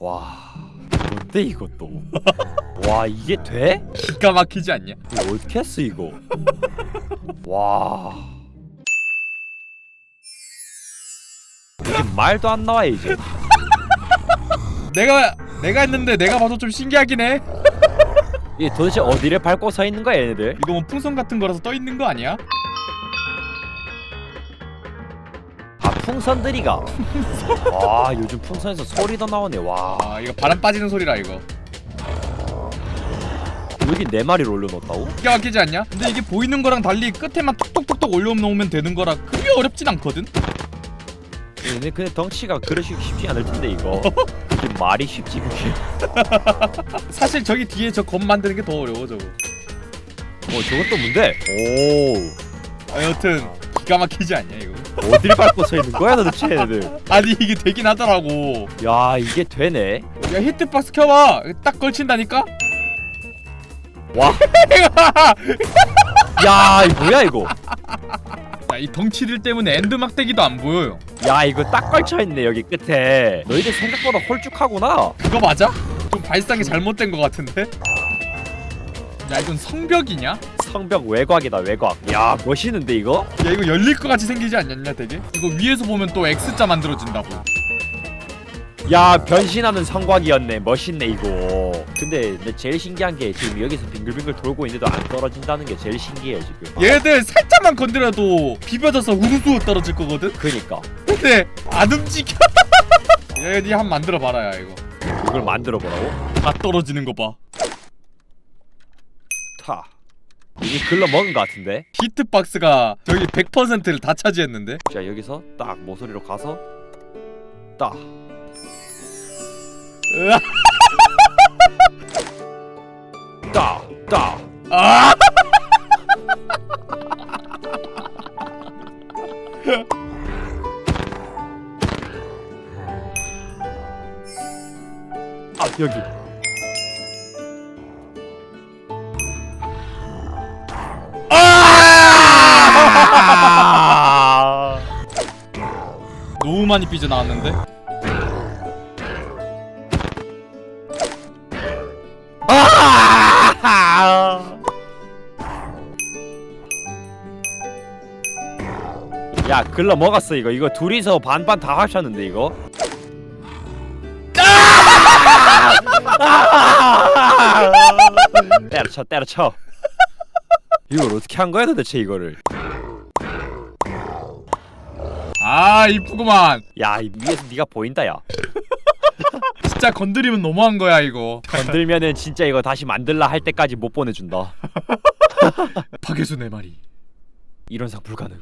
와 뭔데 이것도 와 이게 돼? 기가 막히지 않냐? 이거 어떻게 했어 이거 와 이게 말도 안 나와 이제 내가 내가 했는데 내가 봐도 좀 신기하긴 해. 이게 도대체 어디를 밟고 서 있는 거야 얘네들 이거 뭐 풍선 같은 거라서 떠 있는 거 아니야? 풍선들이가 와 요즘 풍선에서 소리도 나오네 와 아 이거 바람 빠지는 소리라 이거. 여기 네 마리를 올려놓았다고? 기가 막히지 않냐? 근데 이게 보이는 거랑 달리 끝에만 톡톡톡톡 올려놓으면 되는 거라 크게 어렵진 않거든. 얘네 근데 덩치가 그러시 쉽지 않을 텐데 이거 이게 말이 쉽지 그게 사실 저기 뒤에 저검 만드는 게 더 어려워 저거. 어또 뭔데? 오 아, 여튼 기가 막히지 않냐 이거? 어딜 밟고 서 있는 거야 도대체 얘네들 아니 이게 되긴 하더라고. 야 이게 되네 야 히트박스 켜봐. 딱 걸친다니까? 와. 야, 이 뭐야 이거? 자, 이 덩치들 때문에 엔드 막대기도 안 보여요. 야, 이거 딱 걸쳐 있네 여기 끝에. 너희들 생각보다 홀쭉하구나. 그거 맞아? 좀 발상이 잘못된 것 같은데? 야 이건 성벽이냐? 야 성벽 외곽이다 외곽. 야, 멋있는데 이거? 이거 열릴 것 같이 생기지 않냐 되게? 이거 위에서 보면 또 X자 만들어진다고 야, 변신하는 성곽이었네. 멋있네 이거. 근데 내 제일 신기한 게 지금 여기서 빙글빙글 돌고 있는데도 안 떨어진다는 게 제일 신기해요 지금. 얘들 살짝만 건드려도 비벼져서 우르르 떨어질 거거든? 그니까 근데 안 움직여 얘니한번 만들어 봐라 야 이거 이걸 만들어 보라고? 다 떨어지는 거봐 타. 이미 글러 먹은 것 같은데. 히트박스가 저기 100%를 다 차지했는데 자 여기서 딱 모서리로 가서 딱. 으아! 딱. 딱. 아! 아 여기. 많이 삐져나왔는데? 아! 야 글러 먹었어 이거 이거 둘이서 반반 다 하셨는데 이거 아! 때려쳐 때려쳐 이걸 어떻게 한 거야 도대체 이거를 아 이쁘구만. 야 이 위에서 네가 보인다 야. 진짜 건드리면 너무한 거야 이거. 건들면은 진짜 이거 다시 만들라 할 때까지 못 보내 준다. 박예수 네 마리 이런 상 불가능